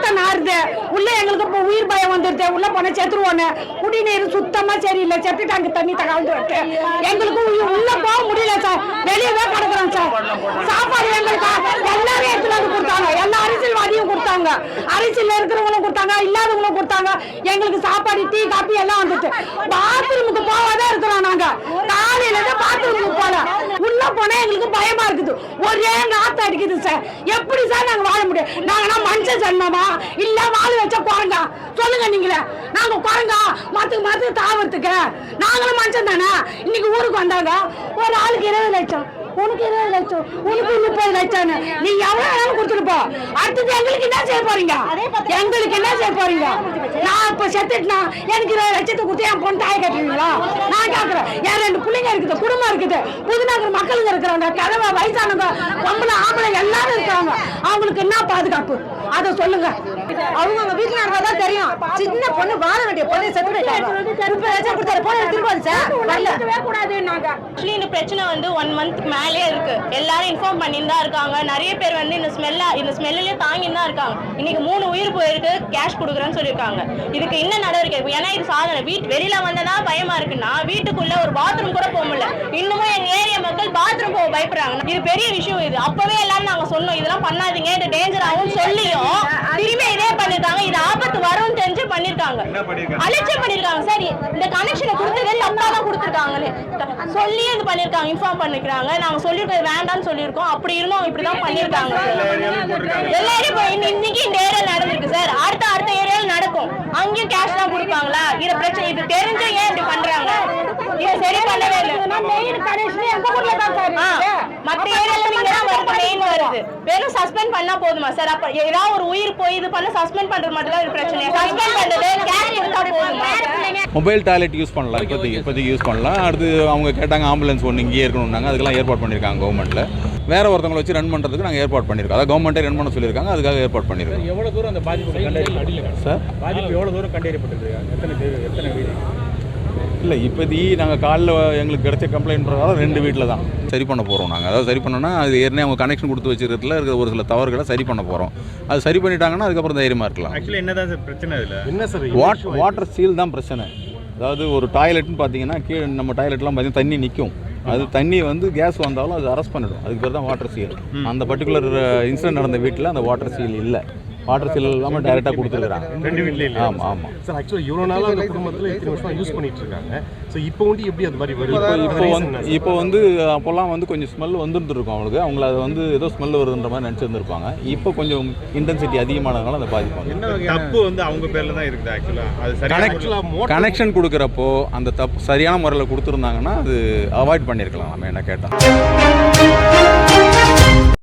நாத்தம் நாருது உள்ள எங்களுக்கு இப்போ உயிர் பயம் வந்துடுது உள்ள போன செத்துருவோன்னு. குடிநீர் சுத்தமா சரியில்லை. செத்து தண்ணி தகவல் வருது எங்களுக்கு உள்ள போக முடியல சார். வெளியவே கிடக்குறோம் சார். சாப்பாடு எங்களுக்கு எல்லாரும் எடுத்துட்டு வந்து கொடுத்தாங்க. எல்லா அரசியல்வாதியும் கொடுத்தாங்க. அரசியல் இருக்கிறவங்களும் கொடுத்தாங்க இல்லாதவங்களும் கொடுத்தாங்க. எங்களுக்கு சாப்பாடு டீ பயமா இருக்குது. ஒரே நாத்தம் அடிக்குது சார் எப்படி சார் நாங்க வாழ முடியும்? நாங்கன்னா மனுஷன் சொன்னோமா இல்ல வாழ வச்ச குரங்கா? சொல்லுங்க நீங்களே. நாங்க குரங்கா? மரத்துக்கு மரத்துக்கு தாவறதுக்கு நாங்களும் மனுஷன் தானே? இன்னைக்கு ஊருக்கு வந்தாங்க. ஒரு ஆளுக்கு இருபது லட்சம். உனக்கு இருபது லட்சம். உனக்கு முப்பது லட்சம் நீ எவ்வளவு வேணாலும் கொடுத்துருப்போம் அடுத்தது எங்களுக்கு என்ன செய்ய போறீங்க? எங்களுக்கு என்ன செய்ய போறீங்க? நான் இப்ப செத்துட்டுனா எனக்கு இருபது லட்சத்தை கொடுத்து என் பொண்ணு தாயை கட்டுவீங்களா? நான் கேட்கறேன் என் ரெண்டு பிள்ளைங்க இருக்குது குடும்பம் இருக்குது. புதுநகர் மக்களுங்க இருக்கிறாங்க. கிழமை வயசானவங்க பொம்பளை ஆம்பளை எல்லாரும் இருக்காங்க. அவங்களுக்கு என்ன பாதுகாப்பு? அதை சொல்லுங்க. அவங்க அவங்க வீட்டுல நடந்தாதான் தெரியும். சின்ன பொண்ணு வாழ வேண்டிய பொண்ணு செத்து போயிட்டாங்க. கொடுத்தாரு. போன திரும்ப சார். ஆக்சுவலி இந்த பிரச்சனை வந்து ஒன் மந்த் மேலே இருக்கு. எல்லாரும் இன்ஃபார்ம் பண்ணிட்டு தான் இருக்காங்க. நிறைய பேர் வந்து இந்த ஸ்மெல்ல இந்த ஸ்மெல்லே தாங்கிட்டு தான் இருக்காங்க. இன்னைக்கு மூணு உயிர் போயிருக்கு. கேஷ் கொடுக்குறேன்னு சொல்லியிருக்காங்க. இதுக்கு என்ன நடவடிக்கை ஏன்னா இது சாதனை வீட்டு வெளியில வந்ததா பயமா இருக்குன்னா வீட்டுக்குள்ள ஒரு பாத்ரூம் கூட போக முடியல. இன்னமும் எங்க மக்கள் பாத்ரூம் போக பயப்படுறாங்க. இது பெரிய விஷயம் இது. அப்பவே எல்லாரும் நாங்க சொன்னோம் இதெல்லாம் பண்ணாதீங்க இது டேஞ்சர் ஆகும் சொல்லியும் திரும்பி இதே பண்ணிருக்காங்க. இது ஆபத்து வரும்னு தெரிஞ்சு பண்ணிருக்காங்க. அலட்சியம் பண்ணிருக்காங்க. சரி இந்த கனெக்ஷனை கொடுத்ததே தப்பா தான் கொடுத்துருக்காங்களே சொல்லி இது பண்ணிருக்காங்க இன்ஃபார்ம் பண்ணிக்கிறாங்க. நாங்க சொல்லிருக்கோம் வேண்டாம்னு சொல்லியிருக்கோம். அப்படி இருந்தோம் இப்படிதான் பண்ணிருக்காங்க. எல்லா ஏரியா போய் இன்னி- இன்னைக்கு ஏரியா நடந்திருக்கு சார் அடுத்த அடுத்த ஏரியால நடக்கும் அங்கேயும் கேஷ் தான் கொடுப்பாங்களா இது பிரச்சனை இது தெரிஞ்சு ஏன் இப்படி பண்றாங்க இது சரி பண்ணவே இல்லை ஆ, மத்த ஏரியால நீங்க தான் வருது மெயின் வருது. வெறும் சஸ்பெண்ட் பண்ணா போதுமா சார்? அப்ப ஏதாவது ஒரு உயிர் போய் இது பண்ண சஸ்பெண்ட் பண்றது மட்டும் தான் பிரச்சனை சஸ்பெண்ட் பண்றது கேஷ் கொடுத்தா போதுமா மொபைல் டாய்லெட் யூஸ் பண்ணலாம். இப்போதைக்கு இப்போதைக்கு யூஸ் பண்ணலாம். அடுத்து அவங்க கேட்டாங்க ஆம்புலன்ஸ் ஒன்று இங்கேயே இருக்கணும்னாங்க. அதுக்கெல்லாம் ஏற்பாடு பண்ணியிருக்காங்க கவர்மெண்ட்டில் வேற ஒருத்தவங்களை வச்சு ரன் பண்ணுறதுக்கு நாங்கள் ஏற்பாடு பண்ணியிருக்கோம். அதாவது கவர்மெண்ட்டே ரன் பண்ண சொல்லியிருக்காங்க. அதுக்காக ஏற்பாடு பண்ணியிருக்கோம். எவ்வளவு தூரம் அந்த பாதிப்பு சார்? பாதிப்பு எவ்வளவு தூரம் கண்டறியப்பட்டிருக்கு? எத்தனை எத்தனை வீடு? இல்லை இப்போதைக்கு நாங்கள் காலைல எங்களுக்கு கிடைச்ச கம்ப்ளைண்ட் பிரகாரம் ரெண்டு வீட்டில் தான். சரி பண்ண போகிறோம் நாங்கள் அதாவது சரி பண்ணோன்னா அது ஏற்கனவே அவங்க கனெக்ஷன் கொடுத்து வச்சிருக்கிறதுல இருக்கிற ஒரு சில தவறுகளை சரி பண்ண போகிறோம் அது சரி பண்ணிட்டாங்கன்னா அதுக்கப்புறம் தைரியமாக இருக்கலாம். ஆக்சுவலி என்னதான் சார் பிரச்சனை இதுல? என்ன சார் வாட் வாட்டர் சீல் தான் பிரச்சனை. அதாவது ஒரு டாய்லெட்னு பார்த்தீங்கன்னா கீழே நம்ம டாய்லெட்லாம் பார்த்தீங்கன்னா தண்ணி நிற்கும் அது தண்ணி வந்து கேஸ் வந்தாலும் அது அரெஸ்ட் பண்ணிடும். அதுக்கு பேர் தான் வாட்டர் சீல் அந்த பர்டிகுலர் இன்சிடென்ட் நடந்த வீட்டில் அந்த வாட்டர் சீல் இல்லை. வாட்டர் சீல் இல்லாமல் டைரெக்டாக கொடுத்துருக்குறாங்க. ரெண்டு வீட்ல இல்ல. ஆமாம் ஆமாம் சார் ஆக்சுவலாக இவ்வளோ நாளாக அந்த குடும்பத்தில் இத்தனை வருஷம் யூஸ் பண்ணிட்டு இருக்காங்க ஸோ இப்போ வந்து எப்படி அது மாதிரி வருது? இப்போ வந்து? இப்போ வந்து அப்போல்லாம் வந்து கொஞ்சம் ஸ்மெல் வந்துருந்துருக்கும் அவங்களுக்கு. அவங்கள அது வந்து ஏதோ ஸ்மெல் வருதுன்ற மாதிரி நினச்சிருந்துருப்பாங்க. இப்போ கொஞ்சம் இன்டென்சிட்டி அதிகமானதுனால அந்த பாதிப்பாங்க தப்பு வந்து அவங்க பேர்ல தான் இருக்குது ஆக்சுவலா அது கனெக்ஷன் கொடுக்குறப்போ அந்த தப்பு சரியான முறையில் கொடுத்துருந்தாங்கன்னா அது அவாய்ட் பண்ணியிருக்கலாம் நம்ம என்ன கேட்டால்